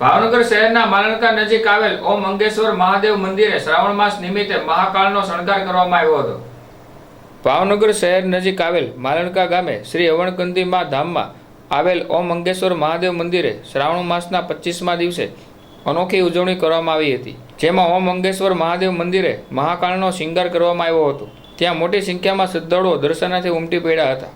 ભાવનગર શહેરના માલણકા નજીક આવેલ ઓમ મંગેશ્વર મહાદેવ મંદિરે શ્રાવણ માસ નિમિત્તે મહાકાળનો શણગાર કરવામાં આવ્યો હતો. ભાવનગર શહેર નજીક આવેલ માલણકા ગામે શ્રી અવણકંદી મા ધામમાં આવેલ ઓમ મંગેશ્વર મહાદેવ મંદિરે શ્રાવણ માસના પચીસમા દિવસે અનોખી ઉજવણી કરવામાં આવી હતી. જેમાં ઓમ મંગેશ્વર મહાદેવ મંદિરે મહાકાળનો શિંગાર કરવામાં આવ્યો હતો. ત્યાં મોટી સંખ્યામાં શ્રદ્ધાળુઓ દર્શનાથી ઉમટી પડ્યા હતા.